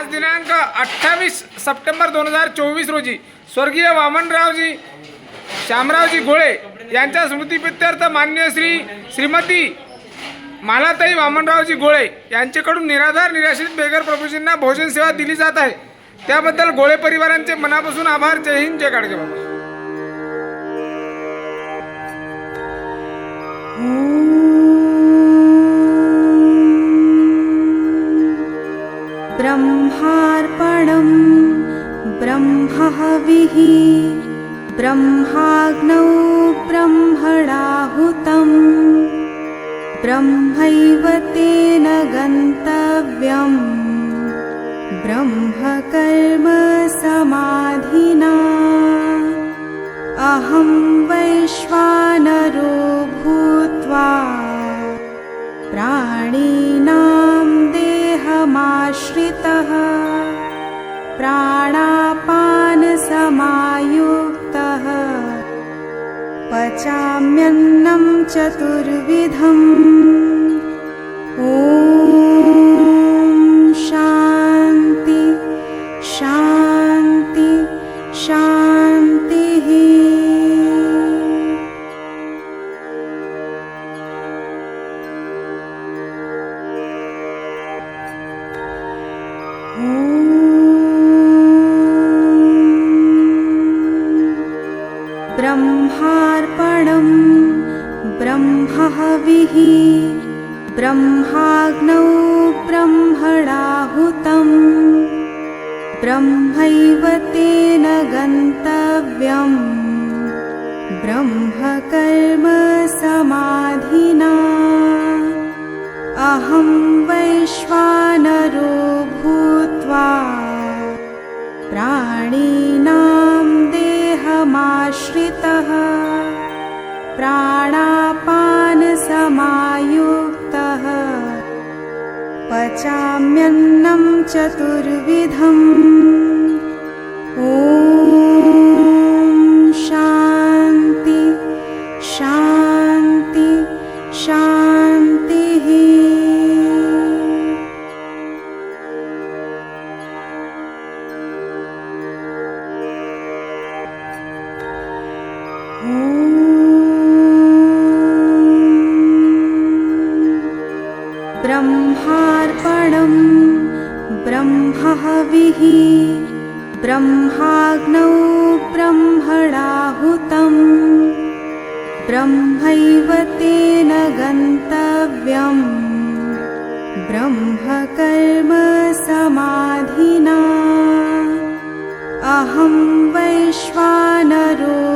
आज दिनांक अठ्ठावीस सप्टेंबर दोन हजार चोवीस रोजी स्वर्गीय वामनरावजी श्यामरावजी गोळे यांच्या स्मृतीप्रित्यर्थ मान्य श्री श्रीमती मालाताई वामनरावजी गोळे यांच्याकडून निराधार निराश्रित बेगर प्रभूजींना भोजन सेवा दिली जात आहे. त्याबद्दल गोळे परिवारांचे मनापासून आभार. जय हिंद जय गाडगे बाबा. ब्रह्मार्पणं ब्रह्महविः ब्रह्माग्नौ ब्रह्मणाहुतं ब्रह्मैव तेन गन्तव्यम् ब्रह्मकर्म समाधिना अहं वैश्वानरो भूत्वा प्राणिनां प्राणापानसमायुक्तः। पचाम्यन्नं चतुर्विधम् ब्रह्मार्पणं ब्रह्महविः। ब्रह्माग्नौ ब्रह्मणाहुतं ब्रह्मैव तेन गन्तव्यम्। ब्रह्मकर्म समाधिना। अहं वैश्वानरो भूत्वा प्राणिनां देहमाश्रितः प्राणापानसमायुक्तः। पचाम्यन्नं चतुर्विधम् ब्रह्मार्पणं ब्रह्महविः ब्रह्माग्नौ ब्रह्मणाहुतं ब्रह्मैव तेन गन्तव्यम् ब्रह्मकर्म समाधिना अहं वैश्वानरो